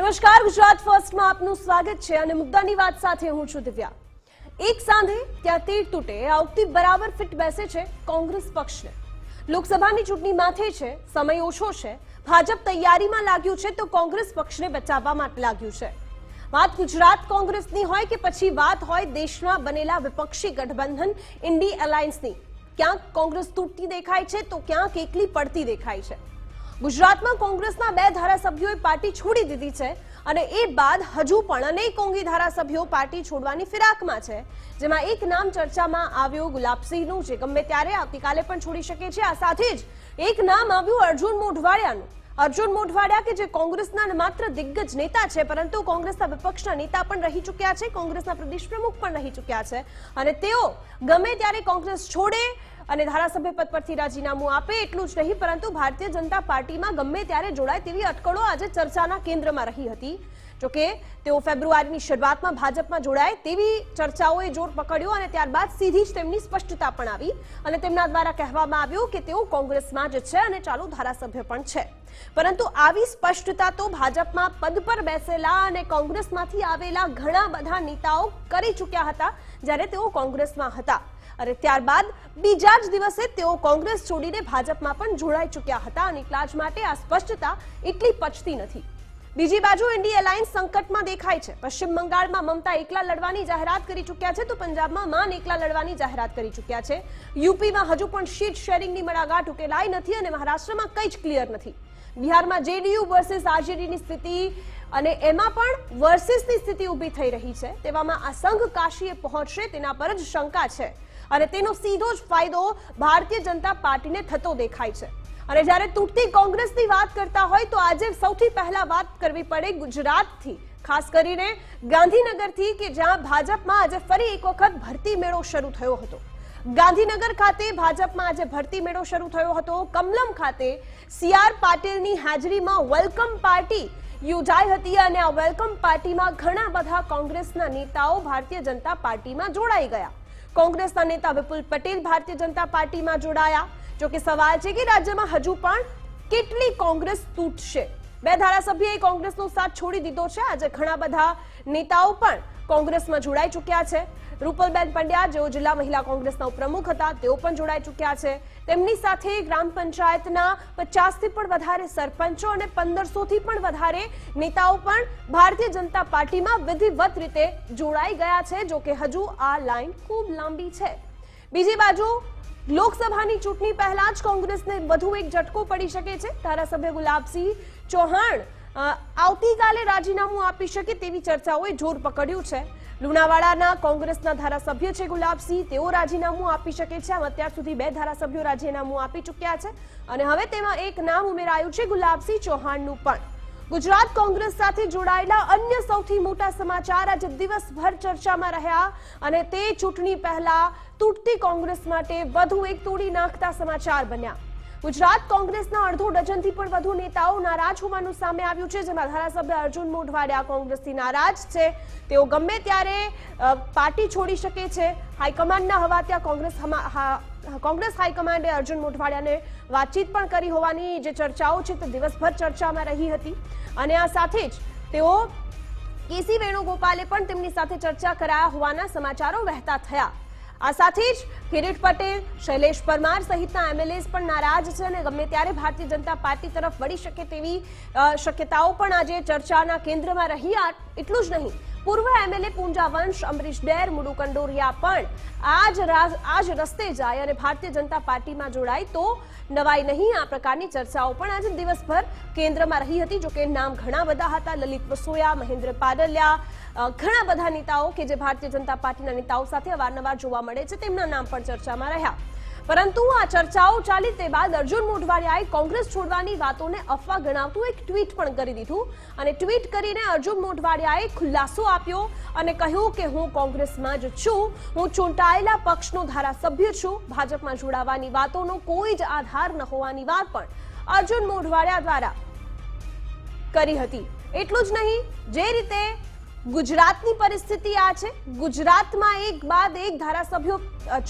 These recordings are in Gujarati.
નમસ્કાર, ગુજરાત ફર્સ્ટમાં આપનું સ્વાગત છે અને મુદ્દાની વાત સાથે હું છું દિવ્યા. એક સાંધે ત્યાં તીર તૂટે આવતી બરાબર ફિટ બેસે છે કોંગ્રેસ પક્ષને. લોકસભાની ચૂંટણી માથે છે, સમય ઓછો છે, ભાજપ તૈયારીમાં લાગ્યું છે તો કોંગ્રેસ પક્ષને બચાવવા માટે લાગ્યું છે. વાત ગુજરાત કોંગ્રેસની હોય કે પછી વાત હોય દેશમાં બનેલા વિપક્ષી ગઠબંધન, ઇન્ડી અલાયન્સની ક્યાંક કોંગ્રેસ તૂટતી દેખાય છે તો ક્યાંક એકલી પડતી દેખાય છે. ગુજરાતમાં કોંગ્રેસના બે ધારાસભ્યોએ પાર્ટી છોડી દીધી છે અને એ બાદ હજુ પણ અનેક કોંગી ધારાસભ્યો પાર્ટી છોડવાની ફિરાકમાં છે, જેમાં એક નામ ચર્ચામાં આવ્યું ગુલાબસિંહનું, જે ગમે ત્યારે આવતીકાલે પણ છોડી શકે છે. આ સાથે જ એક નામ આવ્યું અર્જુન મોઢવાડિયાનું. અર્જુન મોઢવાડિયા કે જે કોંગ્રેસના માત્ર દિગ્ગજ નેતા છે, પરંતુ કોંગ્રેસના વિપક્ષના નેતા પણ રહી ચૂક્યા છે, કોંગ્રેસના પ્રદેશ પ્રમુખ પણ રહી ચૂક્યા છે અને તેઓ ગમે ત્યારે કોંગ્રેસ છોડે અને ધારાસભ્ય પદ પરથી રાજીનામું આપે એટલું જ નહીં, પરંતુ ભારતીય જનતા પાર્ટીમાં ગમે ત્યારે જોડાય તેવી અટકળો આજે ચર્ચાના કેન્દ્રમાં રહી હતી. જોકે તેઓ ફેબ્રુઆરીની શરૂઆતમાં ભાજપમાં જોડાય તેવી ચર્ચાઓએ જોર પકડ્યો અને ત્યારબાદ સીધી જ તેમની સ્પષ્ટતા પણ આવી. અને તેમના દ્વારા કહેવામાં આવ્યું કે તેઓ કોંગ્રેસમાં જ છે અને ચાલુ ધારાસભ્ય પણ છે. પરંતુ આવી સ્પષ્ટતા તો ભાજપમાં પદ પર બેસેલા અને કોંગ્રેસમાંથી આવેલા ઘણા બધા નેતાઓ કરી ચૂક્યા હતા, જ્યારે તેઓ કોંગ્રેસમાં હતા. અને ત્યારબાદ બીજા જ દિવસે તેઓ કોંગ્રેસ છોડીને ભાજપમાં પણ જોડાઈ ચૂક્યા હતા અને એટલા જ માટે આ સ્પષ્ટતા એટલી પચતી નથી. બીજી બાજુ ઇન્ડી એલાયન્સ સંકટમાં દેખાય છે. પશ્ચિમ બંગાળમાં મમતા એકલા લડવાની જાહેરાત કરી ચૂક્યા છે તો પંજાબમાં માન એકલા લડવાની જાહેરાત કરી ચૂક્યા છે. યુપીમાં હજુ પણ શીટ શેરિંગની મડાગાંઠ ઉકેલાઈ નથી અને મહારાષ્ટ્રમાં કંઈ જ ક્લિયર નથી. બિહારમાં જેડીયુ વર્સિસ આરજેડીની સ્થિતિ અને એમાં પણ વર્સિસની સ્થિતિ ઊભી થઈ રહી છે. તેવામાં આ સંઘ કાશીએ પહોંચશે તેના પર જ શંકા છે. અને તેનો સીધો જ ફાયદો ભારતીય જનતા પાર્ટીને થતો દેખાય છે. અને જ્યારે તૂટતી કોંગ્રેસની વાત કરતા હોય તો આજે સૌથી પહેલા વાત કરવી પડે ગુજરાતથી. ખાસ કરીને ગાંધીનગરથી કે જ્યાં ભાજપમાં આજે ફરી એક વખત ભરતી મેળો શરૂ થયો હતો. ગાંધીનગર ખાતે ભાજપમાં આજે ભરતી મેળો શરૂ થયો હતો. કમલમ ખાતે સીઆર પાટીલની હાજરીમાં વેલકમ પાર્ટી યોજાઈ હતી અને આ વેલકમ પાર્ટીમાં ઘણા બધા કોંગ્રેસના નેતાઓ ભારતીય જનતા પાર્ટીમાં જોડાઈ ગયા. કોંગ્રેસના નેતા વિપુલ પટેલ ભારતીય જનતા પાર્ટીમાં જોડાયા. જોકે સવાલ છે કે રાજ્યમાં હજુ પણ કેટલી કોંગ્રેસ તૂટશે? બે ધારાસભ્યએ કોંગ્રેસનો સાથ છોડી દીધો છે. આજે ઘણા બધા નેતાઓ પણ કોંગ્રેસમાં જોડાઈ ચૂક્યા છે. રૂપલબેન પંડ્યા જેઓ જિલ્લા મહિલા કોંગ્રેસના ઉપપ્રમુખ હતા, તેઓ પણ જોડાઈ ચૂક્યા છે. તેમની સાથે ગ્રામ પંચાયતના પચાસથી પણ વધારે સરપંચો અને પંદરસોથી પણ વધારે નેતાઓ પણ ભારતીય જનતા પાર્ટીમાં વિધિવત રીતે જોડાઈ ગયા છે, જો કે હજુ આ લાઈન ખૂબ લાંબી છે. બીજી બાજુ, લોકસભાની ચૂંટણી પહેલા જ કોંગ્રેસને વધુ એક ઝટકો પડી શકે છે. ધારાસભ્ય ગુલાબસિંહ ચૌહાણ આવતીકાલે રાજીનામું આપી શકે તેવી ચર્ચાઓએ જોર પકડ્યું છે. લુણાવાડાના કોંગ્રેસના ધારાસભ્ય છે ગુલાબસિંહ. તેઓ રાજીનામું આપી શકે છે. અત્યાર સુધી બે ધારાસભ્યો રાજીનામું આપી ચૂક્યા છે. અને હવે તેમાં એક નામ ઉમેરાયું છે ગુલાબસિંહ ચૌહાણનું પણ. ગુજરાત કોંગ્રેસ સાથે જોડાયેલા અન્ય સૌથી મોટા સમાચાર આજે દિવસભર ચર્ચામાં રહ્યા. અને તે ચૂંટણી પહેલા તૂટતી કોંગ્રેસ માટે વધુ એક તોડી નાખતા સમાચાર બન્યા. ગુજરાત કોંગ્રેસના અડધો ડઝનથી પણ વધુ નેતાઓ નારાજ હોવાનું સામે આવ્યું છે, જેમાં ધારાસભ્ય અર્જુન મોઢવાડિયા કોંગ્રેસથી નારાજ છે. તેઓ ગમે ત્યારે પાર્ટી છોડી શકે છે. હાઈકમાન્ડના હવા ત્યાં કોંગ્રેસ કોંગ્રેસ હાઈકમાન્ડે અર્જુન મોઢવાડિયાને વાતચીત પણ કરી હોવાની જે ચર્ચાઓ છે, તે દિવસભર ચર્ચામાં રહી હતી. અને આ સાથે જ તેઓ કેસી વેણુગોપાલે પણ તેમની સાથે ચર્ચા કરાયા હોવાના સમાચારો વહેતા થયા. આ સાથે જ કિરીટ પટેલ, શૈલેષ પરમાર સહિતના એમએલએસ પણ નારાજ છે અને ગમે ત્યારે ભારતીય જનતા પાર્ટી તરફ વળી શકે તેવી શક્યતાઓ પણ આજે ચર્ચાના કેન્દ્રમાં રહી. એટલું જ નહીં પૂર્વ એમએલએ પૂંજા વંશ અમરીશ ડેર મુડુ કંડોરિયા પણ આજ આજ રસ્તે જાય અને ભારતીય જનતા પાર્ટીમાં જોડાય તો નવાઈ નહીં. આ પ્રકારની ચર્ચાઓ પણ આજે દિવસભર કેન્દ્રમાં રહી હતી. જોકે નામ ઘણા બધા હતા. લલિત વસોયા, મહેન્દ્ર પાડલિયા ઘણા બધા નેતાઓ કે જે ભારતીય જનતા પાર્ટીના નેતાઓ સાથે અવારનવાર જોવા મળે છે. તેમના નામ પણ ચર્ચામાં રહ્યા. પરંતુ આ ચર્ચાઓ ચાલી તે બાદ અર્જુન મોઢવાડિયાએ કોંગ્રેસ છોડવાની વાતોને અફવા ગણાવતું એક ટ્વીટ પણ કરી દીધું. અને ટ્વીટ કરીને અર્જુન મોઢવાડિયાએ ખુલાસો આપ્યો અને કહ્યું કે હું કોંગ્રેસમાં જ છું. હું ચૂંટાયેલા પક્ષનો ધારાસભ્ય છું. ભાજપમાં જોડાવાની વાતોનો કોઈ જ આધાર ન હોવાની વાત પણ અર્જુન મોઢવાડિયા દ્વારા કરી હતી. એટલું જ નહીં, જે રીતે ગુજરાતની પરિસ્થિતિ આ છે. ગુજરાતમાં એક બાદ એક ધારાસભ્યો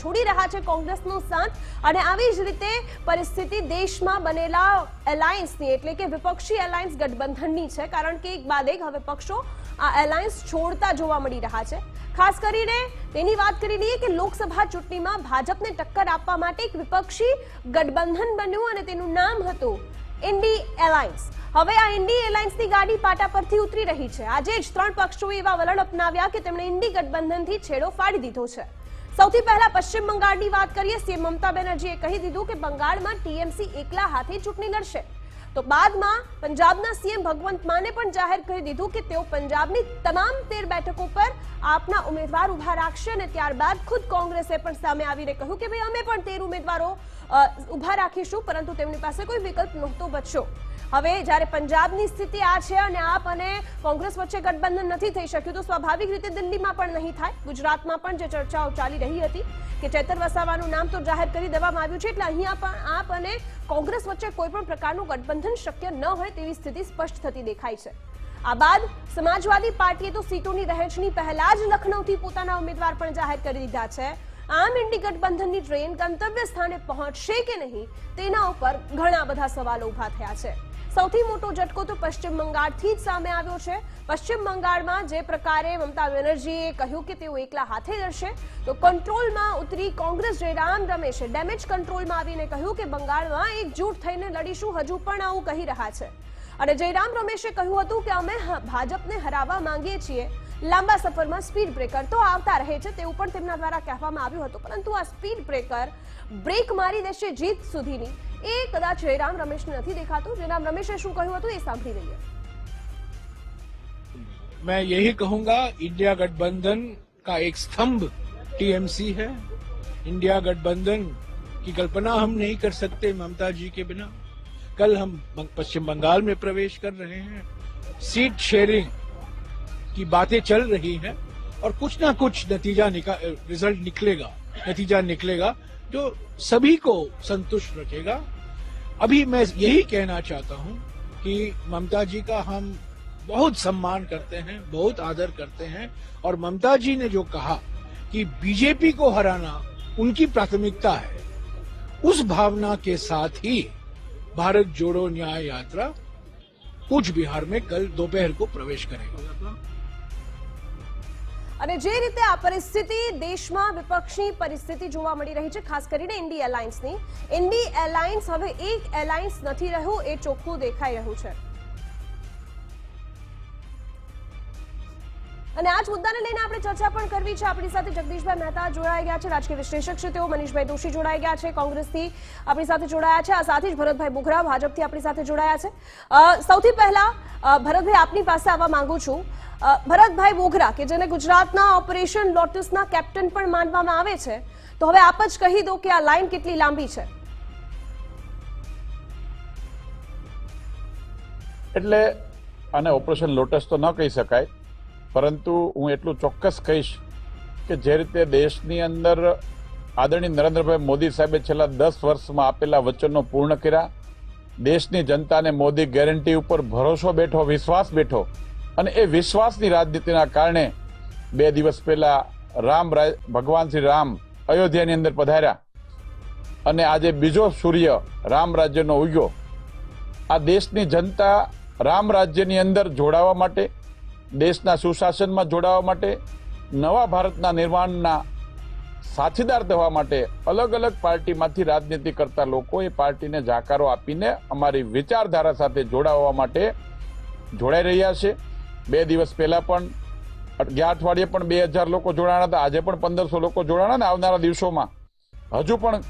છોડી રહ્યા છે કોંગ્રેસનો સાથ અને આવી જ રીતે પરિસ્થિતિ દેશમાં બનેલા એલાયન્સની, એટલે કે વિપક્ષી એલાયન્સ ગઠબંધનની છે, કારણ કે એક બાદ એક હવે પક્ષો આ એલાયન્સ છોડતા જોવા મળી રહ્યા છે. ખાસ કરીને તેની વાત કરી લઈએ કે લોકસભા ચૂંટણીમાં ભાજપને ટક્કર આપવા માટે એક વિપક્ષી ગઠબંધન બન્યું અને તેનું નામ હતું ઇન્ડી એલાયન્સ. હવે આ ઇન્ડી એરલાઇન્સની ગાડી પાટા પરથી ઉતરી રહી છે. આજે જ ત્રણ પક્ષોએ એવા વલણ અપનાવ્યા કે તેમણે ઇન્ડી ગઠબંધનથી છેડો ફાડી દીધો છે. સૌથી પહેલા પશ્ચિમ બંગાળની વાત કરીએ, સીએમ મમતા બેનર્જીએ કહી દીધું કે બંગાળમાં ટીએમસી એકલા હાથે ચૂંટણી લડશે. તો બાદમાં પંજાબના સીએમ ભગવંત માને પણ જાહેર કરી દીધું કે તેઓ પંજાબની તમામ તેર બેઠકો પર આપના ઉમેદવાર ઊભા રાખશે અને ત્યારબાદ ખુદ કોંગ્રેસે પણ સામે આવીને કહ્યું કે ભાઈ અમે પણ તેર ઉમેદવારો ઊભા રાખીશું, પરંતુ તેમની પાસે કોઈ વિકલ્પ નહોતો બચ્યો. હવે જ્યારે પંજાબની સ્થિતિ આ છે અને આપ અને કોંગ્રેસ વચ્ચે ગઠબંધન નથી થઈ શક્યું, તો સ્વાભાવિક રીતે દિલ્હીમાં પણ નહીં થાય. ગુજરાતમાં પણ જે ચર્ચાઓ ચાલી રહી હતી કે ચેતર વસાવાનું નામ તો જાહેર કરી દેવામાં આવ્યું છે, એટલે અહીંયા પણ આપ અને કોંગ્રેસ વચ્ચે કોઈ પણ પ્રકારનું ગઠબંધન શક્ય ન હોય તેવી સ્થિતિ સ્પષ્ટ થતી દેખાય છે. આ બાદ સમાજવાદી પાર્ટીએ તો સીટોની વહેંચણી પહેલા જ લખનૌથી પોતાના ઉમેદવાર પણ જાહેર કરી દીધા છે. આમ ઇન્ડી ગઠબંધનની ટ્રેન ગંતવ્ય સ્થાને પહોંચશે કે નહીં તેના ઉપર ઘણા બધા સવાલો ઊભા થયા છે. સૌથી મોટો ઝટકો તો પશ્ચિમ બંગાળથી જ સામે આવ્યો છે. પશ્ચિમ બંગાળમાં જે પ્રકારે મમતા બેનર્જીએ કહ્યું કે તેઓ એકલા હાથે લડશે તો કંટ્રોલમાં ઉતરી કોંગ્રેસ જયરામ રમેશે. ડેમેજ કંટ્રોલમાં આવીને કહ્યું કે બંગાળમાં એકજૂટ થઈને લડીશું, હજુ પણ આવું કહી રહ્યા છે. અને જયરામ રમેશે કહ્યું હતું કે અમે ભાજપને હરાવવા માંગીએ છીએ. લાંબા સફરમાં સ્પીડ બ્રેકર તો આવતા રહે છે તેવું પણ તેમના દ્વારા કહેવામાં આવ્યું હતું પરંતુ આ સ્પીડ બ્રેકર બ્રેક મારી દેશે જીત સુધીની એ કદાચ જયરામ રમેશને નથી દેખાતું જયરામ રમેશે શું કહ્યું હતું એ સાંભળી લઈએ मैं यही कहूंगा इंडिया गठबंधन का एक स्तंभ टीएमसी है इंडिया गठबंधन की कल्पना हम नहीं कर सकते ममता जी के बिना कल हम बंग- पश्चिम बंगाल में प्रवेश कर रहे हैं सीट शेयरिंग की बातें चल रही हैं और कुछ ना कुछ नतीजा निका रिज़ल्ट निकलेगा। नतीजा निकलेगा जो सभी को संतुष्ट रखेगा। अभी मैं यही कहना चाहता हूँ कि ममता जी का हम बहुत सम्मान करते हैं, बहुत आदर करते हैं और ममता जी ने जो कहा कि बीजेपी को हराना उनकी प्राथमिकता है, उस भावना के साथ ही भारत जोड़ो न्याय यात्रा कूच बिहार में कल दोपहर को प्रवेश करेगा। અને જે રીતે આ પરિસ્થિતિ દેશમાં વિપક્ષની પરિસ્થિતિ જોવા મળી રહી છે, ખાસ કરીને ઇન્ડી એલાયન્સની ઇન્ડી એલાયન્સ હવે એક એલાયન્સ નથી રહ્યું, એ ચોખ્ખું દેખાઈ રહ્યું છે. અને આ જ મુદ્દાને લઈને આપણે ચર્ચા પણ કરવી છે. આપણી સાથે જગદીશભાઈ મહેતા જોડાઈ ગયા છે. રાજકીય વિશ્લેષક છે તેઓ. મનીષભાઈ દોશી જોડાઈ ગયા છે. કોંગ્રેસથી આપણી સાથે જોડાયા છે. આ સાથે જ ભરતભાઈ બોઘરા ભાજપથી આપણી સાથે જોડાયા છે. સૌથી પહેલા ભરતભાઈ આપની પાસે આવવા માંગુ છું. ભરતભાઈ બોઘરા, કે જેને ગુજરાતના ઓપરેશન લોટસના કેપ્ટન પણ માનવામાં આવે છે, તો હવે આપ જ કહી દો કે આ લાઈન કેટલી લાંબી છે. એટલે આને ઓપરેશન લોટસ તો ન કહી શકાય. પરંતુ હું એટલું ચોક્કસ કહીશ કે જે રીતે દેશની અંદર આદરણીય નરેન્દ્રભાઈ મોદી સાહેબે છેલ્લા દસ વર્ષમાં આપેલા વચનો પૂર્ણ કર્યા, દેશની જનતાને મોદી ગેરંટી ઉપર ભરોસો બેઠો, વિશ્વાસ બેઠો અને એ વિશ્વાસની રાજનીતિના કારણે બે દિવસ પહેલા રામ ભગવાન શ્રી રામ અયોધ્યાની અંદર પધાર્યા અને આજે બીજો સૂર્ય રામ રાજ્યનો ઉગ્યો. આ દેશની જનતા રામ રાજ્યની અંદર જોડાવા માટે દેશના સુશાસનમાં જોડાવા માટે, નવા ભારતના નિર્માણના સાથીદાર થવા માટે અલગ અલગ પાર્ટીમાંથી રાજનીતિ કરતા લોકો એ પાર્ટીને જાકારો આપીને અમારી વિચારધારા સાથે જોડાવા માટે જોડાઈ રહ્યા છે. બે દિવસ પહેલા પણ ગયા અઠવાડિયે પણ બે હજાર લોકો જોડાણા હતા. આજે પણ પંદરસો લોકો જોડાણા ને આવનારા દિવસોમાં હજુ પણ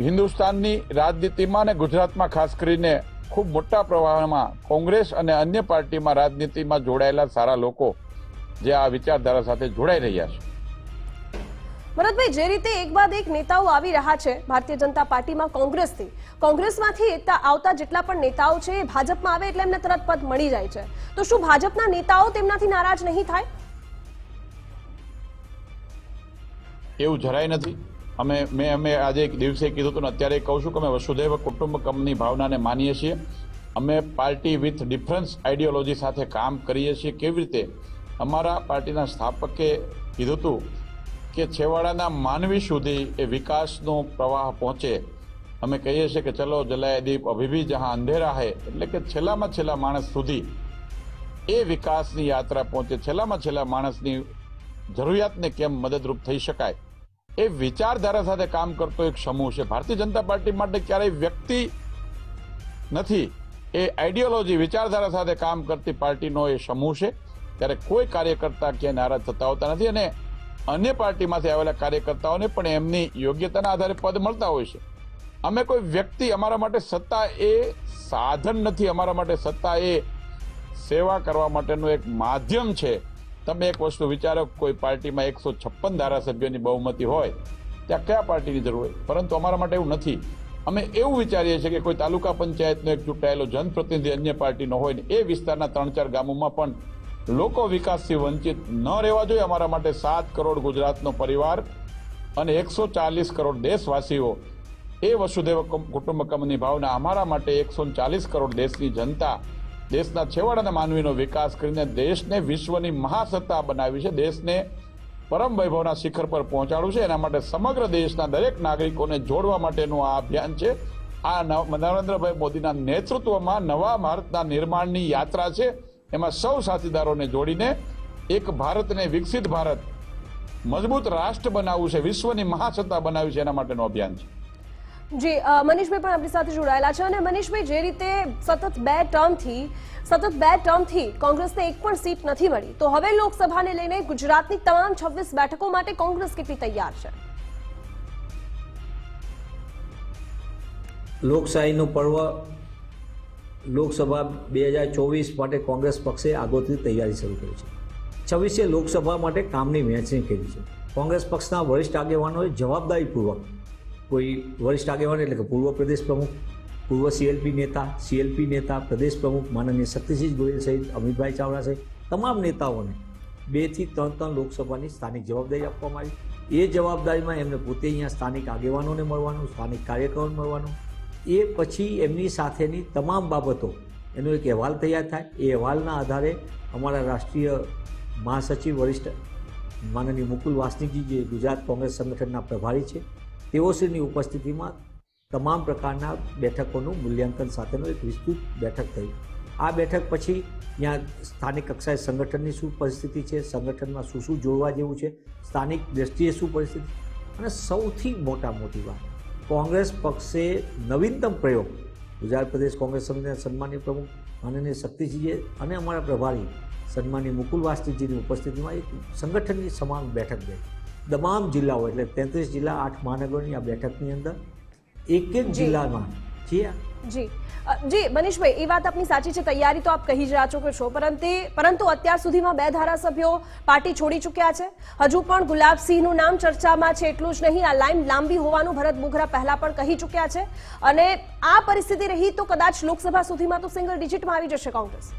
હિન્દુસ્તાનની રાજનીતિમાં અને ગુજરાતમાં ખાસ કરીને ખૂબ મોટા પ્રમાણમાં કોંગ્રેસ અને અન્ય પાર્ટીમાં રાજનીતિમાં જોડાયેલા સારા લોકો જે આ વિચારધારા સાથે જોડાઈ રહ્યા છે. ભરતભાઈ જે રીતે એક બાદ એક નેતાઓ આવી રહ્યા છે ભારતીય જનતા પાર્ટીમાં કોંગ્રેસથી કોંગ્રેસમાંથી આવતા જેટલા પણ નેતાઓ છે એ ભાજપમાં આવે એટલે એમને તરત પદ મળી જાય છે. તો શું ભાજપના નેતાઓ તેમનાથી નારાજ નહીં થાય? એવું જરાય નથી. અમે મેં અમે આજે એક દિવસે કીધું હતું ને, અત્યારે કહું છું કે અમે વસુધૈવ કુટુંબકમની ભાવનાને માનીએ છીએ. અમે પાર્ટી વિથ ડિફરન્સ આઈડિયોલોજી સાથે કામ કરીએ છીએ. કેવી રીતે? અમારા પાર્ટીના સ્થાપકે કીધું હતું કે છેવાડાના માનવી સુધી એ વિકાસનો પ્રવાહ પહોંચે. અમે કહીએ છીએ કે ચલો જલાય દીપ અભિભી જહાં અંધેરા હે, એટલે કે છેલ્લામાં છેલ્લા માણસ સુધી એ વિકાસની યાત્રા પહોંચે. છેલ્લામાં છેલ્લા માણસની જરૂરિયાતને કેમ મદદરૂપ થઈ શકાય? એ વિચારધારા સાથે કામ કરતો એક સમૂહ છે. ભારતીય જનતા પાર્ટી માટે ક્યારેય વ્યક્તિ નથી. એ આઈડિયોલોજી વિચારધારા સાથે કામ કરતી પાર્ટીનો એ સમૂહ છે. ત્યારે કોઈ કાર્યકર્તા ક્યાંય નારાજ થતા હોતા નથી અને અન્ય પાર્ટીમાંથી આવેલા કાર્યકર્તાઓને પણ એમની યોગ્યતાના આધારે પદ મળતા હોય છે. અમે કોઈ વ્યક્તિ અમારા માટે સત્તા એ સાધન નથી. અમારા માટે સત્તા એ સેવા કરવા માટેનું એક માધ્યમ છે. તમે એક વસ્તુ વિચારો કોઈ પાર્ટીમાં એકસો છપ્પન ધારાસભ્યોની બહુમતી હોય, ત્યાં કયા પાર્ટીની જરૂર હોય? પરંતુ અમારા માટે એવું નથી. અમે એવું વિચારીએ છીએ કે કોઈ તાલુકા પંચાયતનો એક ચૂંટાયેલો જનપ્રતિનિધિ અન્ય પાર્ટીનો હોય ને એ વિસ્તારના ત્રણ ચાર ગામોમાં પણ લોકો વિકાસથી વંચિત ન રહેવા જોઈએ. અમારા માટે સાત કરોડ ગુજરાતનો પરિવાર અને એકસો ચાલીસ કરોડ દેશવાસીઓ એ વસુદેવ કુટુંબકમની ભાવના અમારા માટે એકસો ચાલીસ કરોડ દેશની જનતા દેશના છેવાડાના માનવીનો વિકાસ કરીને દેશને વિશ્વની મહાસત્તા બનાવી છે. દેશને પરમ વૈભવના શિખર પર પહોંચાડવું છે. એના માટે સમગ્ર દેશના દરેક નાગરિકોને જોડવા માટેનું આ અભિયાન છે. આ નરેન્દ્રભાઈ મોદીના નેતૃત્વમાં નવા ભારતના નિર્માણની યાત્રા છે. એમાં સૌ સાથીદારોને જોડીને એક ભારતને વિકસિત ભારત, મજબૂત રાષ્ટ્ર બનાવવું છે. વિશ્વની મહાસત્તા બનાવી છે. એના માટેનું અભિયાન છે. જી મનીષભાઈ પણ આપણી સાથે જોડાયેલા છે અને મનીષભાઈ, જે રીતે સતત બે ટર્મથી, સતત બે ટર્મથી કોંગ્રેસને એક પણ સીટ નથી મળી, તો હવે લોકસભાને લઈને ગુજરાતની તમામ છવ્વીસ બેઠકો માટે કોંગ્રેસ કેટલી તૈયાર છે? લોકશાહીનું પર્વ લોકસભા બે હજાર ચોવીસ માટે કોંગ્રેસ પક્ષે આગોતરી તૈયારી શરૂ કરી છે. છવ્વીસે લોકસભા માટે કામની વહેંચણી કરી છે. કોંગ્રેસ પક્ષના વરિષ્ઠ આગેવાનોએ જવાબદારીપૂર્વક કોઈ વરિષ્ઠ આગેવાન એટલે કે પૂર્વ પ્રદેશ પ્રમુખ, પૂર્વ સીએલપી નેતા સીએલપી નેતા, પ્રદેશ પ્રમુખ, માનનીય શક્તિસિંહ ગોયલ સહિત અમિતભાઈ ચાવડા સહિત તમામ નેતાઓને બેથી ત્રણ ત્રણ લોકસભાની સ્થાનિક જવાબદારી આપવામાં આવી. એ જવાબદારીમાં એમને પોતે અહીંયા સ્થાનિક આગેવાનોને મળવાનું, સ્થાનિક કાર્યકરોને મળવાનું. એ પછી એમની સાથેની તમામ બાબતો, એનો એક અહેવાલ તૈયાર થાય. એ અહેવાલના આધારે અમારા રાષ્ટ્રીય મહાસચિવ વરિષ્ઠ માનનીય મુકુલ વાસનિકજી જે ગુજરાત કોંગ્રેસ સંગઠનના પ્રભારી છે તેઓશ્રીની ઉપસ્થિતિમાં તમામ પ્રકારના બેઠકોનું મૂલ્યાંકન સાથેનો એક વિસ્તૃત બેઠક થઈ. આ બેઠક પછી ત્યાં સ્થાનિક કક્ષાએ સંગઠનની શું પરિસ્થિતિ છે, સંગઠનમાં શું શું જોડવા જેવું છે, સ્થાનિક દ્રષ્ટિએ શું પરિસ્થિતિ અને સૌથી મોટા મોટી વાત, કોંગ્રેસ પક્ષે નવીનતમ પ્રયોગ, ગુજરાત પ્રદેશ કોંગ્રેસ સમિતિના સન્માનીય પ્રમુખ માનનીય શક્તિજીએ અને અમારા પ્રભારી સન્માનીય મુકુલ વાસ્તિકજીની ઉપસ્થિતિમાં એક સંગઠનની સમાન બેઠક ગઈ. તમામ જિલ્લાઓ એટલે તેત્રીસ જિલ્લા આઠ મહાનગરોની આ બેઠકની અંદર એક એક જિલ્લામાં. જે જી. જી મનીષભાઈ એ વાત આપની સાચી છે તૈયારી તો આપ કહી જ રહ્યા છો છો પરંતુ પરંતુ અત્યાર સુધીમાં બે ધારાસભ્યો પાર્ટી છોડી ચૂક્યા છે. હજુ પણ ગુલાબસિંહનું નામ ચર્ચામાં છે એટલું જ નહીં આ લાઈન લાંબી હોવાનું ભરત બુગરા પહેલા પણ કહી ચૂક્યા છે. અને આ પરિસ્થિતિ રહી તો કદાચ લોકસભા સુધીમાં તો સિંગલ ડિજિટમાં આવી જશે કોંગ્રેસ.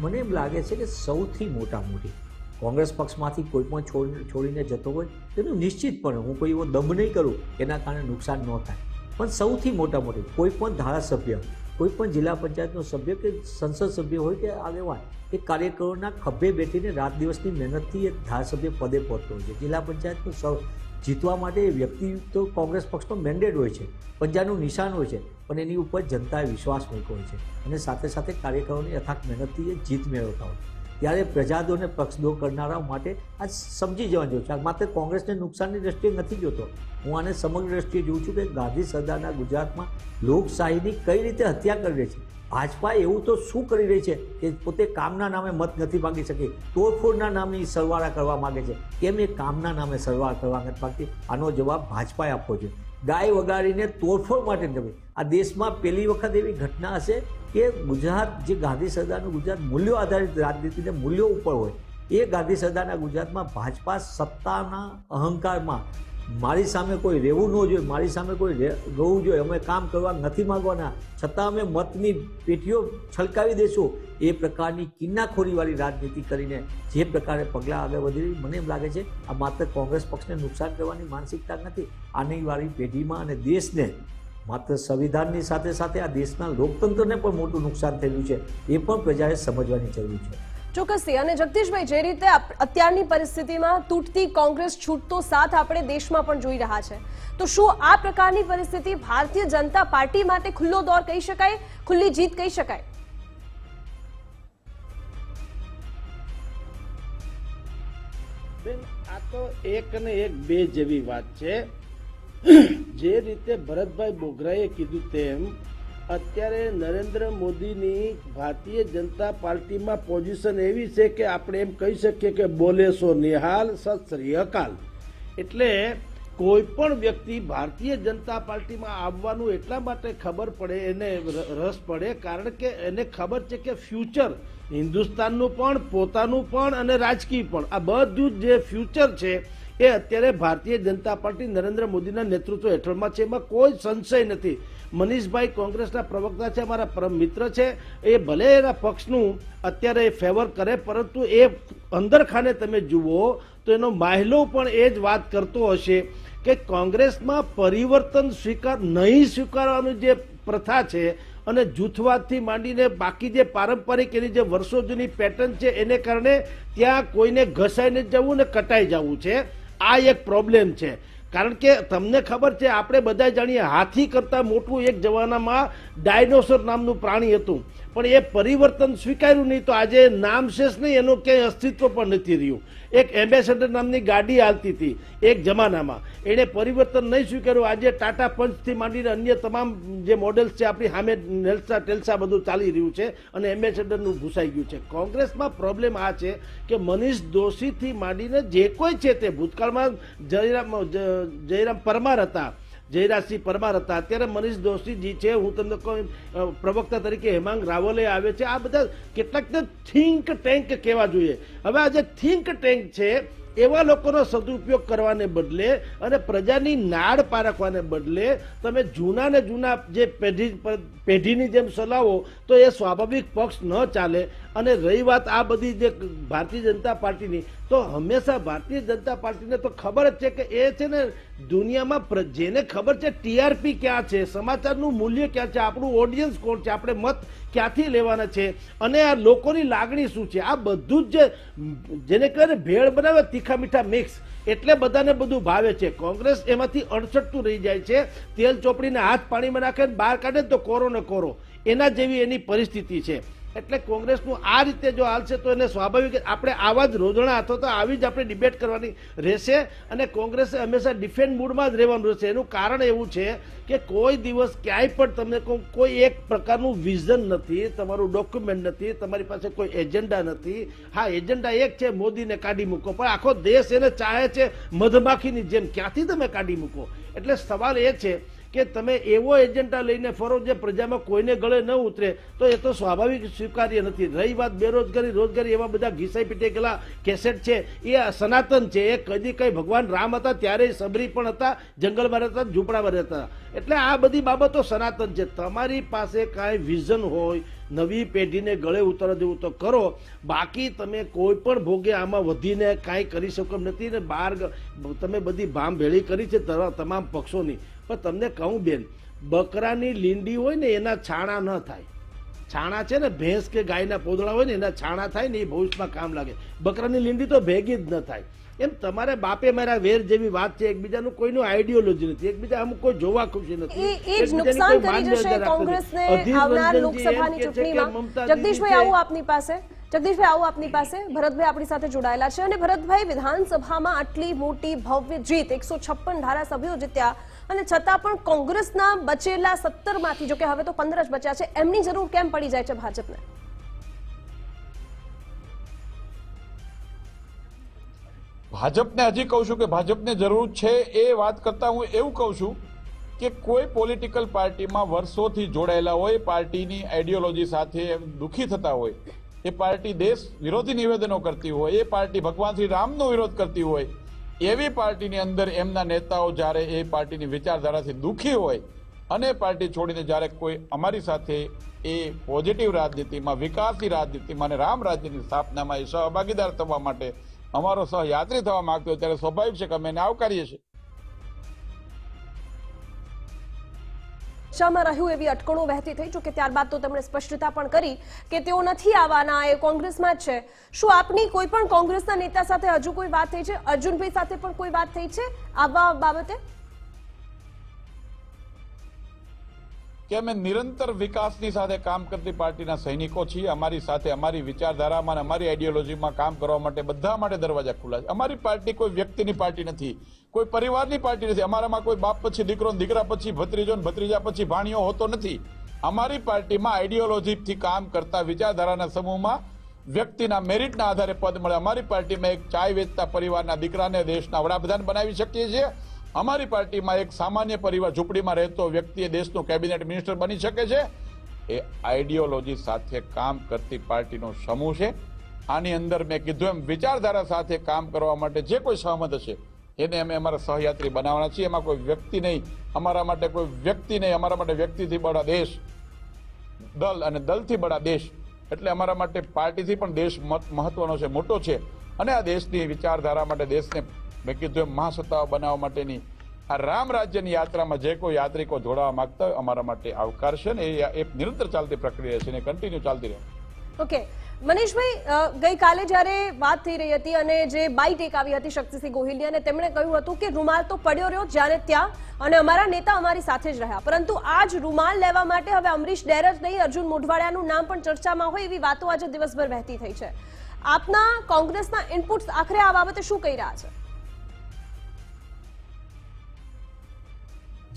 મને એમ લાગે છે કે સૌથી મોટા મોટી કોંગ્રેસ પક્ષમાંથી કોઈ પણ છોડ, છોડીને જતો હોય, તેનું નિશ્ચિતપણે હું કોઈ એવો દમ નહીં કરું, એના કારણે નુકસાન ન થાય. પણ સૌથી મોટા મોટી, કોઈ પણ ધારાસભ્ય, કોઈ પણ જિલ્લા પંચાયતનો સભ્ય કે સંસદ સભ્ય હોય કે આગેવાન, એ કાર્યકરોના ખભે બેઠીને રાત દિવસની મહેનતથી એ ધારાસભ્ય પદે પહોંચતો હોય છે. જિલ્લા પંચાયતનું સૌ જીતવા માટે એ વ્યક્તિ તો કોંગ્રેસ પક્ષનો મેન્ડેટ હોય છે પંજાનું નિશાન હોય છે, પણ એની ઉપર જનતાએ વિશ્વાસ મૂક્યો હોય છે. અને સાથે સાથે કાર્યકરોની અથાક મહેનતથી એ જીત મેળવતા હોય ત્યારે પ્રજાદોને પક્ષદો કરનારાઓ માટે આ સમજી જવાનું જોઈએ છે માત્ર કોંગ્રેસને નુકસાનની દ્રષ્ટિએ નથી જોતો. હું આને સમગ્ર દ્રષ્ટિએ જોઉં છું કે ગાંધી સરદારના ગુજરાતમાં લોકશાહીની કઈ રીતે હત્યા કરી રહી છે. ભાજપા એવું તો શું કરી રહી છે કે પોતે કામના નામે મત નથી માગી શકી. તોડફોડના નામે સરવાળા કરવા માગે છે. કેમ એ કામના નામે સરવાળા કરવા નથી માગતી? આનો જવાબ ભાજપાએ આપવો જોઈએ. ગાય વગાડીને તોડફોડ માટે જવી આ દેશમાં પહેલી વખત એવી ઘટના હશે કે ગુજરાત જે ગાંધી સરદારનું ગુજરાત મૂલ્યો આધારિત રાજનીતિને મૂલ્યો ઉપર હોય, એ ગાંધી સરદારના ગુજરાતમાં ભાજપા સત્તાના અહંકારમાં મારી સામે કોઈ રહેવું ન જોઈએ, મારી સામે કોઈ રહે- રહેવું જોઈએ, અમે કામ કરવા નથી માંગવાના, છતાં અમે મતની પેટીઓ છલકાવી દેશું, એ પ્રકારની કિન્નાખોરીવાળી રાજનીતિ કરીને જે પ્રકારે પગલાં આગળ વધી મને એમ લાગે છે આ માત્ર કોંગ્રેસ પક્ષને નુકસાન કરવાની માનસિકતા નથી, આની વાળી પેઢીમાં અને દેશને માત્ર સંવિધાનની સાથે સાથે આ દેશના લોકતંત્રને પણ મોટું નુકસાન થયેલું છે એ પણ પ્રજાએ સમજવાની જરૂર છે. ચોક્કસથી અને જગદીશભાઈ જે રીતે અત્યારની પરિસ્થિતિમાં તૂટતી કોંગ્રેસ છૂટતો સાથ આપણે દેશમાં પણ જોઈ રહ્યા છે. તો શું આ પ્રકારની પરિસ્થિતિ ભારતીય જનતા પાર્ટી માટે ખુલ્લો દોર કહી શકાય? ખુલ્લી જીત કહી શકાય? બેન આ તો એક અને એક બે જેવી વાત છે. જે રીતે ભરતભાઈ બોગરાએ કીધું તેમ, અત્યારે નરેન્દ્ર મોદીની ભારતીય જનતા પાર્ટીમાં પોઝિશન એવી છે કે આપણે એમ કહી શકીએ કે બોલે સો નિહાલ, સત શ્રી અકાલ. એટલે કોઈ પણ વ્યક્તિ ભારતીય જનતા પાર્ટીમાં આવવાનું એટલા માટે ખબર પડે, એને રસ પડે, કારણ કે એને ખબર છે કે ફ્યુચર હિન્દુસ્તાનનું પણ, પોતાનું પણ અને રાજકીય પણ, આ બધું જ ફ્યુચર છે એ અત્યારે ભારતીય જનતા પાર્ટી નરેન્દ્ર મોદીના નેતૃત્વ હેઠળમાં છે. એમાં કોઈ સંશય નથી. મનીષભાઈ કોંગ્રેસના પ્રવક્તા છે, અમારા પરમ મિત્ર છે. એ ભલે એના પક્ષનું અત્યારે ફેવર કરે, પરંતુ એ અંદરખાને તમે જુઓ તો એનો માહિલો પણ એ જ વાત કરતો હશે કે કોંગ્રેસમાં પરિવર્તન સ્વીકાર, નહીં સ્વીકારવાનું જે પ્રથા છે અને જૂથવાદથી માંડીને બાકી જે પારંપરિક એની જે વર્ષો જૂની પેટર્ન છે, એને કારણે ત્યાં કોઈને ઘસાઈને જવું ને કટાઈ જવું છે. આ એક પ્રોબ્લેમ છે. કારણ કે તમને ખબર છે, આપણે બધા જાણીએ હાથી કરતાં મોટું એક જમાનામાં ડાયનોસોર નામનું પ્રાણી હતું. પણ એ પરિવર્તન સ્વીકાર્યું નહીં તો આજે નામશેષ નહીં, એનું ક્યાંય અસ્તિત્વ પણ નથી રહ્યું. એક એમ્બેસેડર નામની ગાડી હાલતી હતી, એક જમાનામાં. એણે પરિવર્તન નહીં સ્વીકાર્યું, આજે ટાટા પંચથી માંડીને અન્ય તમામ જે મોડેલ્સ છે, આપણી સામે નેલ્સા, ટેલ્સા બધું ચાલી રહ્યું છે અને એમ્બેસેડરનું ઘૂસાઈ ગયું છે. કોંગ્રેસમાં પ્રોબ્લેમ આ છે કે મનીષ દોશીથી માંડીને જે કોઈ છે તે ભૂતકાળમાં જયરામ જયરામ પરમાર હતા. જયરાજસિંહ પરમાર હતા. અત્યારે મનીષ દોશીજી છે, હું તમને કહું પ્રવક્તા તરીકે હેમાંગ રાવલે આવે છે. આ બધા કેટલાક થિંક ટેન્ક કહેવા જોઈએ. હવે આ જે થિંક ટેન્ક છે, એવા લોકોનો સદુપયોગ કરવાને બદલે અને પ્રજાની નાડ પારખવાને બદલે તમે જૂના ને જૂના જે પેઢી, પેઢીની જેમ ચલાવો, તો એ સ્વાભાવિક પક્ષ ન ચાલે. અને રહી વાત આ બધી જે ભારતીય જનતા પાર્ટીની, તો હંમેશા ભારતીય જનતા પાર્ટીને તો ખબર જ છે કે એ છે ને દુનિયામાં જેને ખબર છે ટીઆરપી ક્યાં છે, સમાચારનું મૂલ્ય ક્યાં છે, આપણું ઓડિયન્સ કોણ છે, આપણે મત ક્યાંથી લેવાના છે, અને આ લોકોની લાગણી શું છે, આ બધું જ જેને કહે ભેળ બનાવે તીખા મીઠા મિક્સ એટલે બધાને બધું ભાવે છે. કોંગ્રેસ એમાંથી અડચટતું રહી જાય છે, તેલ ચોપડીને હાથ પાણીમાં નાખે બહાર કાઢે તો કોરો ને કોરો, એના જેવી એની પરિસ્થિતિ છે. એટલે કોંગ્રેસનું આ રીતે જો હાલશે તો એને સ્વાભાવિક આપણે આવા જ રોજણા અથવા તો આવી જ આપણે ડિબેટ કરવાની રહેશે અને કોંગ્રેસે હંમેશા ડિફેન્ડ મૂડમાં જ રહેવાનું રહેશે. એનું કારણ એવું છે કે કોઈ દિવસ ક્યાંય પણ તમને કોઈ એક પ્રકારનું વિઝન નથી, તમારું ડોક્યુમેન્ટ નથી, તમારી પાસે કોઈ એજન્ડા નથી. હા, એજન્ડા એક છે, મોદીને કાઢી મૂકો. પણ આખો દેશ એને ચાહે છે મધમાખીની જેમ. ક્યાંથી તમે કાઢી મૂકો? એટલે સવાલ એ છે કે તમે એવો એજન્ડા લઈને ફરો જે પ્રજામાં કોઈને ગળે ન ઉતરે, તો એ તો સ્વાભાવિક સ્વીકાર્ય નથી. રહી વાત બેરોજગારી, રોજગારી એવા બધા ઘીસાઈ પીટે ગયેલા કેસેટ છે, એ સનાતન છે. એ કદી કઈ ભગવાન રામ હતા ત્યારે સબરી પણ હતા, જંગલમાં રહેતા, ઝૂંપડામાં રહેતા. એટલે આ બધી બાબતો સનાતન છે. તમારી પાસે કાંઈ વિઝન હોય, નવી પેઢીને ગળે ઉતારવા દેવું તો કરો. બાકી તમે કોઈ પણ ભોગે આમાં વધીને કાંઈ કરી શકો એમ નથી ને બહાર તમે બધી ભામ ભેળી કરી છે તમા- તમામ પક્ષોની. પણ તમને કહું બેન બકરાની લીંડી હોય ને એના છાણા ન થાય. છાણા છે ને ભેંસ કે ગાયના પોદળા હોય ને એના છાણા થાય ને એ ભવિષ્યમાં કામ લાગે. બકરાની લીંડી તો ભેગી જ ન થાય. એમ તમારે બાપે મારા વેર જેવી વાત છે એકબીજાનું કોઈનું આઈડિયોલોજી નથી એકબીજા અમુક કોઈ જોવા ખુશી નથી. એ જ નુકસાન કરી જશે કોંગ્રેસને આવનાર લોકસભાની ચૂંટણીમાં. જગદીશભાઈ આવું આપની પાસે. જગદીશભાઈ આવું આપની પાસે. ભરતભાઈ આપણી સાથે જોડાયેલા છે અને ભરતભાઈ વિધાનસભામાં આટલી મોટી ભવ્ય જીત એકસો છપ્પન ધારાસભ્યો જીત્યા. અને છતાં પણ કોંગ્રેસના બચેલા સત્તરમાંથી જો કે હવે તો પંદર જ બચ્યા છે, એમની જરૂર કેમ પડી જાય છે ભાજપને? ભાજપને હજી કહું છું કે ભાજપને જરૂર છે એ વાત કરતા હું એવું કહું છું કે કોઈ પોલિટિકલ પાર્ટીમાં વર્ષોથી જોડાયેલા હોય, પાર્ટીની આઈડિયોલોજી સાથે દુઃખી થતા હોય, એ પાર્ટી દેશ વિરોધી નિવેદનો કરતી હોય, એ પાર્ટી ભગવાન શ્રી રામનો વિરોધ કરતી હોય એવી પાર્ટીની અંદર એમના નેતાઓ જ્યારે એ પાર્ટીની વિચારધારાથી દુઃખી હોય, અને પાર્ટી છોડીને જ્યારે કોઈ અમારી સાથે એ પોઝિટિવ રાજનીતિમાં, વિકાસની રાજનીતિમાં અને રામ રાજ્યની સ્થાપનામાં એ સહભાગીદાર થવા માટે અમારો સહયાત્રી થવા માગતો ત્યારે સ્વાભાવિક છે કે અમે એને આવકારીએ છીએ. ચર્ચામાં રહ્યું એવી અટકળો વહેતી થઈ જોકે ત્યારબાદ તો તેમણે સ્પષ્ટતા પણ કરી કે તેઓ નથી આવવાના એ કોંગ્રેસમાં જ છે. શું આપની કોઈ પણ કોંગ્રેસના નેતા સાથે હજુ કોઈ વાત થઈ છે? અર્જુનભાઈ સાથે પણ કોઈ વાત થઈ છે આવવા બાબતે? કે અમે નિરંતર વિકાસની સાથે કામ કરતી પાર્ટીના સૈનિકો છીએ. અમારી સાથે અમારી વિચારધારામાં અને અમારી આઈડિયોલોજીમાં કામ કરવા માટે બધા માટે દરવાજા ખુલ્લા છે. અમારી પાર્ટી કોઈ વ્યક્તિની પાર્ટી નથી. કોઈ પરિવારની પાર્ટી નથી. અમારામાં કોઈ બાપ પછી દીકરો દીકરા પછી ભત્રીજો ભત્રીજા પછી ભાણીઓ હોતો નથી. અમારી પાર્ટીમાં આઈડિયોલોજીથી કામ કરતા વિચારધારાના સમૂહમાં વ્યક્તિના મેરિટના આધારે પદ મળે. અમારી પાર્ટીમાં એક ચાય વેચતા પરિવારના દીકરાને દેશના વડાપ્રધાન બનાવી શકીએ છીએ. અમારી પાર્ટીમાં એક સામાન્ય પરિવાર ઝૂંપડીમાં રહેતો વ્યક્તિ દેશનું કેબિનેટ મિનિસ્ટર બની શકે છે. એ આઈડિયોલોજી સાથે કામ કરતી પાર્ટીનો સમૂહ છે. આની અંદર મેં કીધું એમ વિચારધારા સાથે કામ કરવા માટે જે કોઈ સહમત હશે, એને અમે અમારા સહયાત્રી બનાવવાના છીએ. એમાં કોઈ વ્યક્તિ નહીં, અમારા માટે કોઈ વ્યક્તિ નહીં. અમારા માટે વ્યક્તિથી બડા દેશ, દલ અને દલથી બડા દેશ. એટલે અમારા માટે પાર્ટીથી પણ દેશ મહત્વનો છે, મોટો છે. અને આ દેશની વિચારધારા માટે દેશને મેં કીધું એમ, મહાસત્તાઓ બનાવવા માટેની આ રામ રાજ્યની યાત્રામાં જે કોઈ યાત્રિકો જોડાવા માંગતા હોય અમારા માટે આવકાર છે ને એ નિરંતર ચાલતી પ્રક્રિયા છે ને કન્ટિન્યુ ચાલતી રહે. ઓકે મનીષભાઈ ગઈકાલે જ્યારે વાત થઈ રહી હતી અને જે બાઇક એક આવી હતી શક્તિસિંહ ગોહિલની અને તેમણે કહ્યું હતું કે રૂમાલ તો પડ્યો રહ્યો જ્યારે ત્યાં અને અમારા નેતા અમારી સાથે જ રહ્યા. પરંતુ આ જ રૂમાલ લેવા માટે હવે અમરીશ ડેર જ નહીં, અર્જુન મોઢવાડિયાનું નામ પણ ચર્ચામાં હોય એવી વાતો આજે દિવસભર વહેતી થઈ છે. આપના કોંગ્રેસના ઇનપુટ્સ આખરે આ બાબતે શું કહી રહ્યા છે?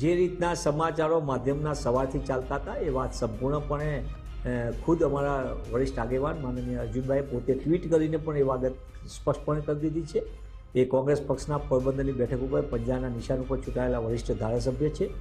જે રીતના સમાચારો માધ્યમના સવારથી ચાલતા હતા, એ વાત સંપૂર્ણપણે ખુદ અમારા વરિષ્ઠ આગેવાન માનનીય અર્જુનભાઈ પોતે ટ્વીટ કરીને પણ એ વાત સ્પષ્ટપણે કરી દીધી છે. એ કોંગ્રેસ પક્ષના પોરબંદરની બેઠક ઉપર પંજાના નિશાન ઉપર ચૂંટાયેલા વરિષ્ઠ ધારાસભ્ય છે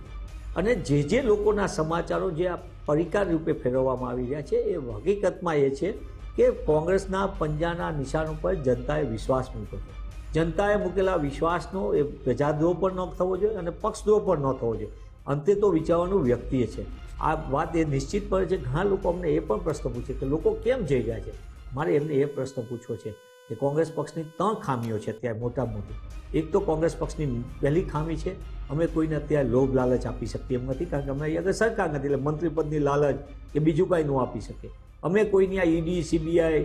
અને જે જે લોકોના સમાચારો જે આ પરિકાર રૂપે ફેરવવામાં આવી રહ્યા છે, એ હકીકતમાં એ છે કે કોંગ્રેસના પંજાના નિશાન ઉપર જનતાએ વિશ્વાસ મૂક્યો છે જનતાએ મૂકેલા વિશ્વાસનો એ પ્રજાદ્રોહ પણ ન થવો જોઈએ અને પક્ષદ્રોહ પણ ન થવો જોઈએ. અંતે તો વિચારવાનું વ્યક્તિએ છે. આ વાત એ નિશ્ચિત નિશ્ચિતપણે છે. ઘણા લોકો અમને એ પણ પ્રશ્ન પૂછે કે લોકો કેમ જઈ રહ્યા છે? મારે એમને એ પ્રશ્ન પૂછવો છે કે કોંગ્રેસ પક્ષની ત્રણ ખામીઓ છે અત્યારે મોટા મોટી એક તો કોંગ્રેસ પક્ષની પહેલી ખામી છે. અમે કોઈને અત્યારે લોભ લાલચ આપી શકીએ એમ નથી કારણ કે અમે આગળ સરકાર નથી એટલે મંત્રીપદની લાલચ કે બીજું કાંઈ ન આપી શકીએ. અમે કોઈની આ ઈડી, સીબીઆઈ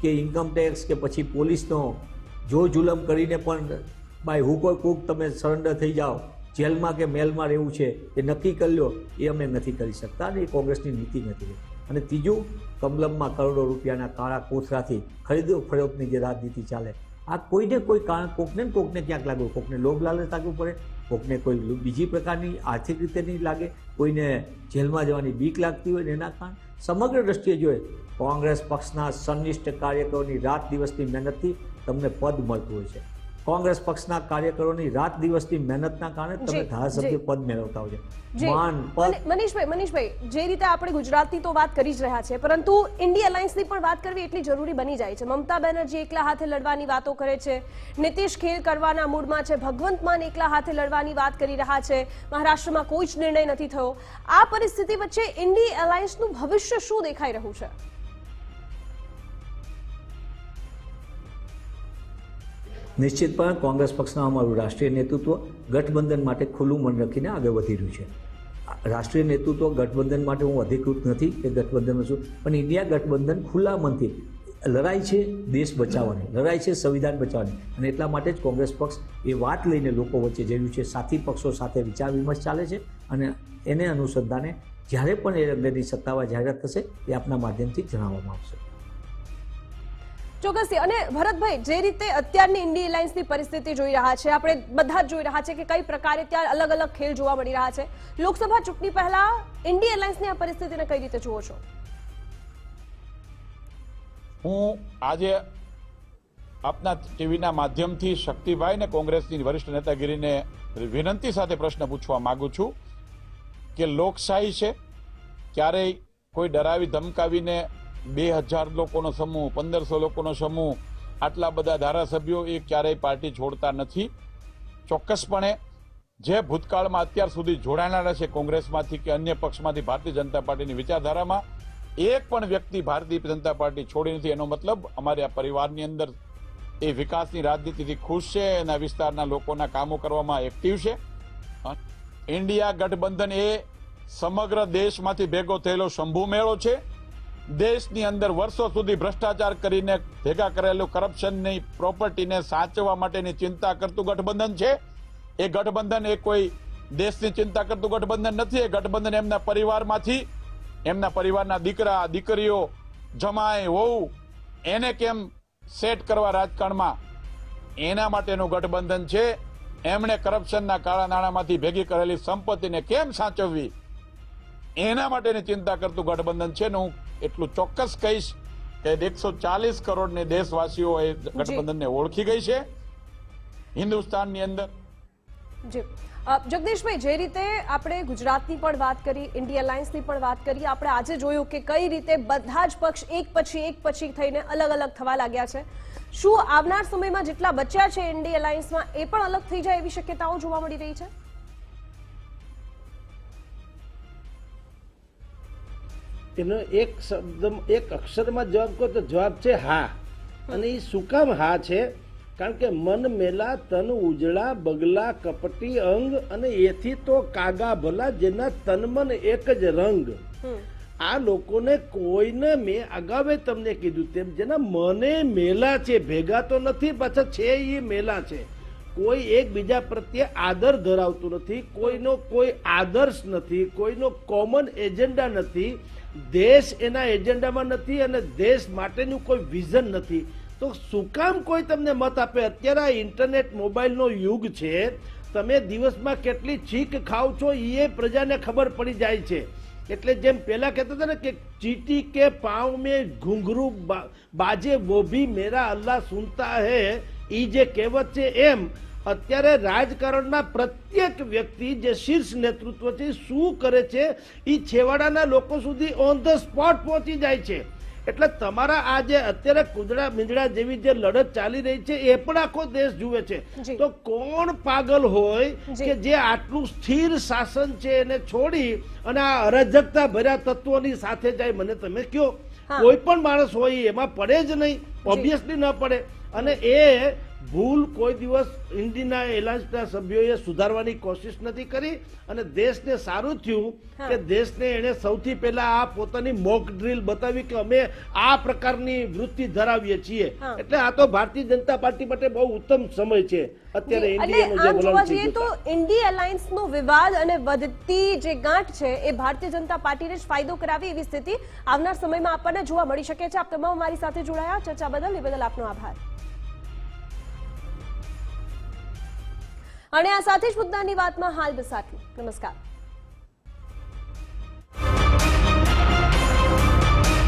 કે ઇન્કમ ટેક્સ કે પછી પોલીસનો જો જુલમ કરીને પણ બાય હુક કુક તમે સરેન્ડર થઈ જાઓ, જેલમાં કે મેલમાં રહેવું છે, એ નક્કી કરી લો, એ અમે નથી કરી શકતા અને એ કોંગ્રેસની નીતિ નથી. અને ત્રીજું, કમલમમાં કરોડો રૂપિયાના કાળા કોથરાથી ખરીદો ફરોખની જે રાજનીતિ ચાલે. આ કોઈને કોઈ કારણ, કોકને કોકને ક્યાંક લાગવું કોકને લોભ લાલચ લાગવું પડે, કોકને કોઈ બીજી પ્રકારની આર્થિક રીતે નહીં લાગે, કોઈને જેલમાં જવાની બીક લાગતી હોય એના કારણે. સમગ્ર દ્રષ્ટિએ જોઈએ, કોંગ્રેસ પક્ષના સંનિષ્ઠ કાર્યકરોની રાત દિવસની મહેનતથી તમને પદ મળતું હોય છે. કોંગ્રેસ પક્ષના કાર્યકરોની રાત દિવસની મહેનતના કારણે તમે ધારાસભ્ય પદ મેળવતા હોય છે. માન પદ મનીષભાઈ મનીષભાઈ જે રીતે આપણે ગુજરાતની તો વાત કરી જ રહ્યા છે પરંતુ ઇન્ડિયા અલાયન્સની પણ વાત કરવી એટલી જરૂરી બની જાય છે. મમતા બેનર્જી એકલા હાથે લડવાની વાતો કરે છે. નીતિશ ખેલ કરવાના મૂડમાં છે. ભગવંત માન એકલા હાથે લડવાની વાત કરી રહ્યા છે. મહારાષ્ટ્રમાં કોઈ જ નિર્ણય નથી થયો. આ પરિસ્થિતિ વચ્ચે ઇન્ડિયા અલાયન્સનું ભવિષ્ય શું દેખાઈ રહ્યું છે? નિશ્ચિતપણે કોંગ્રેસ પક્ષના અમારું રાષ્ટ્રીય નેતૃત્વ ગઠબંધન માટે ખુલ્લું મન રાખીને આગળ વધી રહ્યું છે. રાષ્ટ્રીય નેતૃત્વ ગઠબંધન માટે હું અધિકૃત નથી કે ગઠબંધનમાં છું પણ ઇન્ડિયા ગઠબંધન ખુલ્લા મનથી, લડાઈ છે દેશ બચાવવાની, લડાઈ છે સંવિધાન બચાવવાની અને એટલા માટે જ કોંગ્રેસ પક્ષ એ વાત લઈને લોકો વચ્ચે જઈ છે. સાથી પક્ષો સાથે વિચાર વિમર્શ ચાલે છે અને એને અનુસંધાને જ્યારે પણ એ અંગેની સત્તાવાર જાહેરાત થશે એ આપના માધ્યમથી જણાવવામાં આવશે. ચોક્કસથી. અને ભરતભાઈ, જે રીતે અત્યારની ઇન્ડી અલાયન્સની પરિસ્થિતિ જોઈ રહ્યા છે, આપણે બધા જ જોઈ રહ્યા છે કે કઈ પ્રકારે ત્યાં અલગ અલગ ખેલ જોવા મળી રહ્યા છે. લોકસભા ચૂંટણી પહેલા ઇન્ડી અલાયન્સની આ પરિસ્થિતિને કઈ રીતે જુઓ છો? હું આજે આપના ટીવીના માધ્યમથી શક્તિભાઈ ને કોંગ્રેસની વરિષ્ઠ નેતાગીરીને વિનંતી સાથે પ્રશ્ન પૂછવા માંગુ છું કે લોકશાહી છે? ક્યારેય કોઈ ડરાવી ધમકાવીને બે હજાર લોકોનો સમૂહ, પંદરસો લોકોનો સમૂહ, આટલા બધા ધારાસભ્યો એ ક્યારેય પાર્ટી છોડતા નથી. ચોક્કસપણે જે ભૂતકાળમાં અત્યાર સુધી જોડાયેલા છે કોંગ્રેસમાંથી કે અન્ય પક્ષમાંથી ભારતીય જનતા પાર્ટીની વિચારધારામાં, એક પણ વ્યક્તિ ભારતીય જનતા પાર્ટી છોડી નથી. એનો મતલબ અમારે આ પરિવારની અંદર એ વિકાસની રાજનીતિથી ખુશ છે એના વિસ્તારના લોકોના કામો કરવામાં એક્ટિવ છે. ઇન્ડિયા ગઠબંધન એ સમગ્ર દેશમાંથી ભેગો થયેલો શંભુ મેળો છે. દેશની અંદર વર્ષો સુધી ભ્રષ્ટાચાર કરીને ભેગા કરેલું કરપ્શનની પ્રોપર્ટીને સાચવવા માટેની ચિંતા કરતું ગઠબંધન છે? એ ગઠબંધન એ કોઈ દેશની ચિંતા કરતું ગઠબંધન નથી. એ ગઠબંધન એમના પરિવારમાંથી, એમના પરિવારના દીકરા, દીકરીઓ જમાય વહુ એને કેમ સેટ કરવા રાજકારણમાં? એના માટેનું ગઠબંધન છે. એમણે કરપ્શનના કાળા નાણાંમાંથી ભેગી કરેલી સંપત્તિને કેમ સાચવવી? એના માટેની ચિંતા કરતું ગઠબંધન છે ને હું એટલું ચોક્કસ કહીશ કે એકસો ચાલીસ કરોડને દેશવાસીઓ એ ગઠબંધનને ઓળખી ગઈ છે. હિન્દુસ્તાનની અંદર. જગદીશભાઈ જે રીતે આપણે ગુજરાતની પણ વાત કરી ઇન્ડિયા અલાયન્સની પણ વાત કરી આપણે આજે જોયું કે કઈ રીતે બધા જ પક્ષ એક પછી એક પછી થઈને અલગ અલગ થવા લાગ્યા છે. શું આવનાર સમયમાં જેટલા બચ્યા છે ઇન્ડિયા અલાયન્સમાં એ પણ અલગ થઈ જાય એવી શક્યતાઓ જોવા મળી રહી છે? એનો એક શબ્દ એક અક્ષરમાં જવાબ કહો તો જવાબ છે હા. અને એ શું કામ હા છે? કારણ કે મન મેલા તન ઉજળા બગલા કપટી અંગ અને એથી તો કાગા ભલા જેના તન મન એક જ રંગ. આ લોકોને કોઈને મેં અગાઉ તમને કીધું તેમ જેના મને મેલા છે ભેગા તો નથી પાછા છે એ મેલા છે. કોઈ એકબીજા પ્રત્યે આદર ધરાવતું નથી કોઈનો કોઈ આદર્શ નથી કોઈનો કોમન એજન્ડા નથી દેશ એના એજન્ડામાં નથી અને દેશ માટેનું કોઈ વિઝન નથી. તો શું કામ કોઈ તમને મત આપે? અત્યારે આ ઇન્ટરનેટ મોબાઈલનો યુગ છે. તમે દિવસમાં કેટલી છીક ખાવ છો એ પ્રજાને ખબર પડી જાય છે. એટલે જેમ પહેલાં કહેતા હતા ને કે ચીટી કે પાઉ મેં ઘૂંઘરું બાજે વો મેરા અલ્લાહ સુનતા હે એ જે કહેવત છે એમ અત્યારે રાજકારણના પ્રત્યેક વ્યક્તિ જે શીર્ષ નેતૃત્વ છે શું કરે છે એ છેવાડાના લોકો સુધી ઓન ધ સ્પોટ પહોંચી જાય છે. એટલે તમારા આ જે અત્યારે કુદડા મીંદડા જેવી જે લડત ચાલી રહી છે એ પણ આખો દેશ જુએ છે. તો કોણ પાગલ હોય કે જે આટલું સ્થિર શાસન છે એને છોડી અને આ અરાજકતા ભર્યા તત્વોની સાથે જાય મને તમે કયો કોઈ પણ માણસ હોય એમાં પડે જ નહીં. ઓબ્વિયસલી ન પડે. અને એ ભૂલ કોઈ દિવસ ઇન્ડિયના એલાયન્સના સભ્યોએ સુધારવાની કોશિશ નથી કરી અને દેશને સારું થયું. કે દેશને એણે સૌથી પહેલા આ પોતાની મોક ડ્રીલ બતાવી કે અમે આ પ્રકારની વૃત્તિ ધરાવીએ છીએ. એટલે આ તો ભારતીય જનતા પાર્ટી માટે બહુ ઉત્તમ સમય છે. અત્યારે ઇન્ડિયાનું જે જોવા છે તો જોતા. ઇન્ડિયા અલાયન્સનો વિવાદ અને વધતી જે ગાંઠ છે એ ભારતીય જનતા પાર્ટીને જ ફાયદો કરાવી એવી સ્થિતિ આવનાર સમયમાં આપણને જોવા મળી શકે છે. આપ તમામ અમારી સાથે જોડાયા. ચર્ચા બદલ એ બદલ આપનો આભાર. અને આ સાથે જ મુદ્દાની વાતમાં હાલ બસ નમસ્કાર.